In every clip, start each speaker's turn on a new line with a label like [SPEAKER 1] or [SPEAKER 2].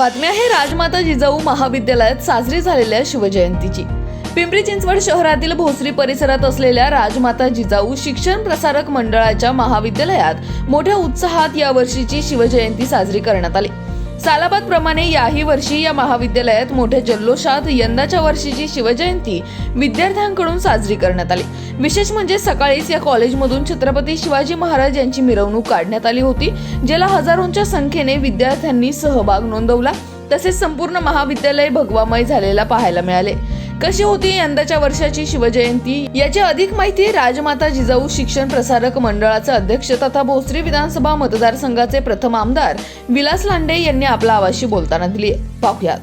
[SPEAKER 1] बातमी आहे राजमाता जिजाऊ महाविद्यालयात साजरी झालेल्या शिवजयंतीची. पिंपरी चिंचवड शहरातील भोसरी परिसरात असलेल्या राजमाता जिजाऊ शिक्षण प्रसारक मंडळाच्या महाविद्यालयात मोठ्या उत्साहात यावर्षीची शिवजयंती साजरी करण्यात आली. सालाबाद प्रमाणे याही वर्षी या महाविद्यालयात मोठ्या जल्लोषात यंदाच्या वर्षीची शिवजयंती विद्यार्थ्यांकडून साजरी करण्यात आली. विशेष म्हणजे सकाळीच या कॉलेजमधून छत्रपती शिवाजी महाराज यांची मिरवणूक काढण्यात आली होती ज्याला हजारोंच्या संख्येने विद्यार्थ्यांनी सहभाग नोंदवला. तसेच संपूर्ण महाविद्यालय भगवामय झालेला पाहायला मिळाले. कशी होती यंदाच्या वर्षाची शिवजयंती याची अधिक माहिती राजमाता जिजाऊ शिक्षण प्रसारक मंडळाचे अध्यक्ष तथा भोसरी विधानसभा मतदारसंघाचे प्रथम आमदार विलास लांडे यांनी आपल्या आवाशी बोलताना दिली. पाहुयात.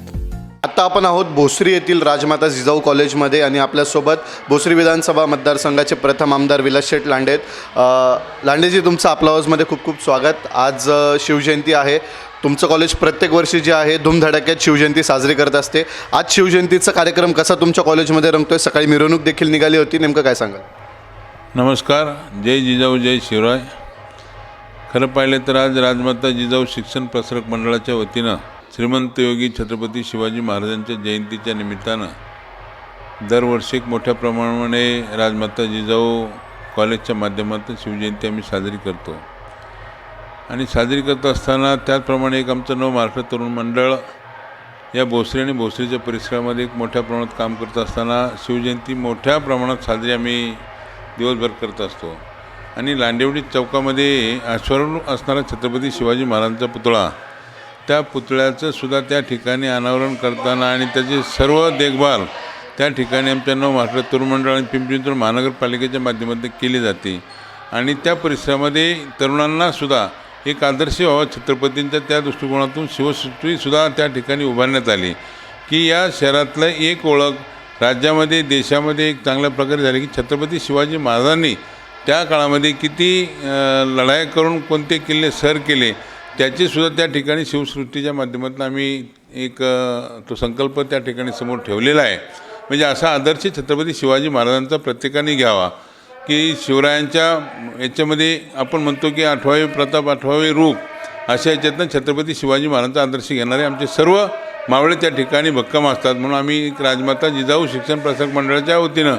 [SPEAKER 2] आता आपण आहोत भोसरी येथील राजमाता जिजाऊ कॉलेजमध्ये आणि आपल्यासोबत भोसरी विधानसभा मतदारसंघाचे प्रथम आमदार विलास शेठ लांडे आहेत. लांडेजी तुमचं आपल्या आवाजमध्ये खूप खूप स्वागत. आज शिवजयंती आहे. तुमचं कॉलेज प्रत्येक वर्षी जे आहे धूमधडाक्यात शिवजयंती साजरी करत असते. आज शिवजयंतीचा कार्यक्रम कसा तुमच्या कॉलेजमध्ये रंगतोय? सकाळी मिरवणूक देखील निघाली होती. नेमकं काय सांगाल?
[SPEAKER 3] नमस्कार. जय जिजाऊ जय शिवराय. खरं पाहिलं तर आज राजमाता जिजाऊ शिक्षण प्रसारक मंडळाच्या वतीनं श्रीमंत योगी छत्रपती शिवाजी महाराजांच्या जयंतीच्या निमित्तानं दरवर्षी एक मोठ्या प्रमाणाने राजमाता जिजाऊ कॉलेजच्या माध्यमातून शिवजयंती आम्ही साजरी करतो. आणि साजरी करत असताना त्याचप्रमाणे एक आमचं नव महाराष्ट्र तरुण मंडळ या भोसरी आणि भोसरीच्या परिसरामध्ये एक मोठ्या प्रमाणात काम करत असताना शिवजयंती मोठ्या प्रमाणात साजरी आम्ही दिवसभर करत असतो. आणि लांडेवडी चौकामध्ये आश्वरून असणारा छत्रपती शिवाजी महाराजांचा पुतळा त्या पुतळ्याचं सुद्धा त्या ठिकाणी अनावरण करताना आणि त्याची सर्व देखभाल त्या ठिकाणी आमच्या नव महाराष्ट्र तरुण मंडळ आणि पिंपरी चिंचवड महानगरपालिकेच्या माध्यमातून केली जाते. आणि त्या परिसरामध्ये तरुणांनासुद्धा एक आदर्श व्हावा छत्रपतींच्या त्या दृष्टिकोनातून शिवसृष्टीसुद्धा त्या ठिकाणी उभारण्यात आली. की या शहरातलं एक ओळख राज्यामध्ये देशामध्ये एक चांगल्या प्रकारे झाली की छत्रपती शिवाजी महाराजांनी त्या काळामध्ये किती लढाया करून कोणते किल्ले सर केले त्याचीसुद्धा त्या ठिकाणी शिवसृष्टीच्या माध्यमातून आम्ही एक तो संकल्प त्या ठिकाणी समोर ठेवलेला आहे. म्हणजे असा आदर्श छत्रपती शिवाजी महाराजांचा प्रत्येकाने घ्यावा. की शिवरायांच्या याच्यामध्ये आपण म्हणतो की आठवावे प्रताप आठवावे रूप अशा याच्यातनं छत्रपती शिवाजी महाराजांचा आदर्श घेणारे आमचे सर्व मावळे त्या ठिकाणी भक्कम असतात. म्हणून आम्ही एक राजमाता जिजाऊ शिक्षण प्रसारक मंडळाच्या वतीनं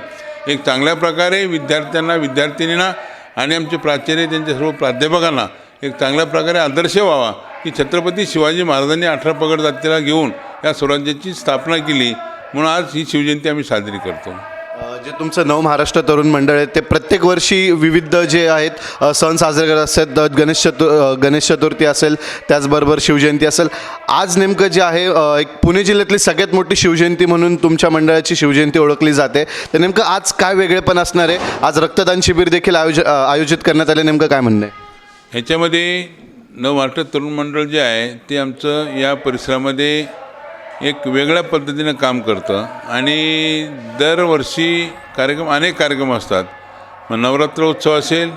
[SPEAKER 3] एक चांगल्या प्रकारे विद्यार्थ्यांना विद्यार्थिनींना आणि आमचे प्राचार्य त्यांच्या सर्व प्राध्यापकांना एक चांगल्या प्रकारे आदर्श व्हावा की छत्रपती शिवाजी महाराजांनी अठरा पगड जातीला घेऊन या स्वराज्याची स्थापना केली. म्हणून आज ही शिवजयंती आम्ही साजरी करतो.
[SPEAKER 2] जे तुमचं नव महाराष्ट्र तरुण मंडळ आहे ते प्रत्येक वर्षी विविध जे आहेत सण साजरे करत असतात. गणेश चतु गणेश चतुर्थी असेल त्याचबरोबर शिवजयंती असेल. आज नेमकं जे आहे एक पुणे जिल्ह्यातली सगळ्यात मोठी शिवजयंती म्हणून तुमच्या मंडळाची शिवजयंती ओळखली जाते. तर नेमकं आज काय वेगळेपण असणार आहे? आज रक्तदान शिबिर देखील आयोज आयोजित करण्यात आले. नेमकं काय म्हणणं आहे?
[SPEAKER 3] ह्याच्यामध्ये नव महाराष्ट्र तरुण मंडळ जे आहे ते आमचं या परिसरामध्ये एक वेगळ्या पद्धतीनं काम करतं. आणि दरवर्षी कार्यक्रम अनेक कार्यक्रम असतात. मग नवरात्र उत्सव असेल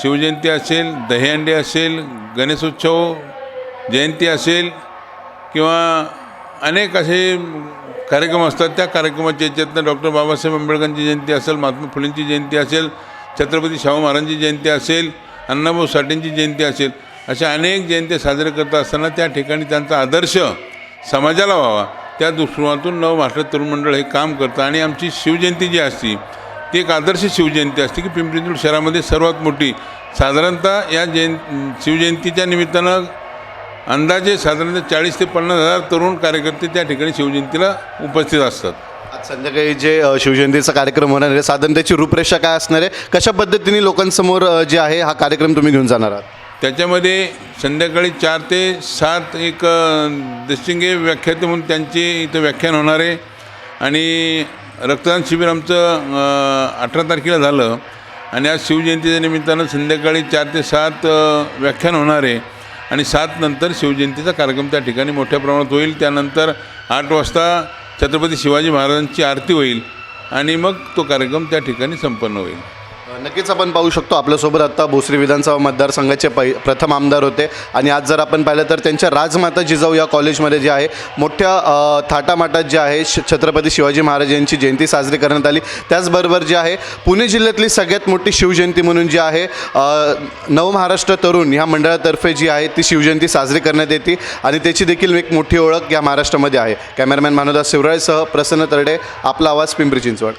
[SPEAKER 3] शिवजयंती असेल दहीहंडी असेल गणेशोत्सव जयंती असेल किंवा अनेक असे कार्यक्रम असतात. त्या कार्यक्रमाच्या याच्यातनं डॉक्टर बाबासाहेब आंबेडकरांची जयंती असेल महात्मा फुलेंची जयंती असेल छत्रपती शाहू महाराजांची जयंती असेल अण्णाभाऊ साठेंची जयंती असेल अशा अनेक जयंत्या साजऱ्या करत असताना त्या ठिकाणी त्यांचा आदर्श समाजाला व्हावा. त्या दृष्टिकोनातून नव महाराष्ट्र तरुण मंडळ हे काम करतं. आणि आमची शिवजयंती जी असती ती एक आदर्श शिवजयंती असते की पिंपरी चिंचवड शहरामध्ये सर्वात मोठी. साधारणतः या जयं शिवजयंतीच्या निमित्तानं अंदाजे साधारणतः चाळीस ते पन्नास हजार तरुण कार्यकर्ते त्या ठिकाणी शिवजयंतीला उपस्थित असतात.
[SPEAKER 2] आज संध्याकाळी जे शिवजयंतीचा कार्यक्रम होणार आहे साधारण त्याची रूपरेषा काय असणार आहे? कशा पद्धतीने लोकांसमोर जे आहे हा कार्यक्रम तुम्ही घेऊन जाणार आहात?
[SPEAKER 3] त्याच्यामध्ये संध्याकाळी चार ते सात एक दशिंगे व्याख्याते म्हणून त्यांचे इथं व्याख्यान होणार आहे. आणि रक्तदान शिबिर आमचं अठरा तारखेला झालं. आणि आज शिवजयंतीच्या निमित्तानं संध्याकाळी चार ते सात व्याख्यान होणार आहे. आणि सात नंतर शिवजयंतीचा कार्यक्रम त्या ठिकाणी मोठ्या प्रमाणात होईल. त्यानंतर आठ वाजता छत्रपती शिवाजी महाराजांची आरती होईल. आणि मग तो कार्यक्रम त्या ठिकाणी संपन्न होईल.
[SPEAKER 2] नक्कीच आपण पाहू शकतो आपल्यासोबत आत्ता भोसरी विधानसभा मतदारसंघाचे पै प्रथम आमदार होते. आणि आज जर आपण पाहिलं तर त्यांच्या राजमाता जिजाऊ या कॉलेजमध्ये जे आहे मोठ्या थाटामाटात जे आहे श छत्रपती शिवाजी महाराज यांची जयंती साजरी करण्यात आली. त्याचबरोबर जे आहे पुणे जिल्ह्यातली सगळ्यात मोठी शिवजयंती म्हणून जी आहे नवमहाराष्ट्र तरुण ह्या मंडळातर्फे जी आहे ती शिवजयंती साजरी करण्यात येते. आणि त्याची देखील एक मोठी ओळख या महाराष्ट्रामध्ये आहे. कॅमेरामॅन मानोदास शिवराळसह प्रसन्न तरडे आपला आवाज पिंपरी चिंचवड.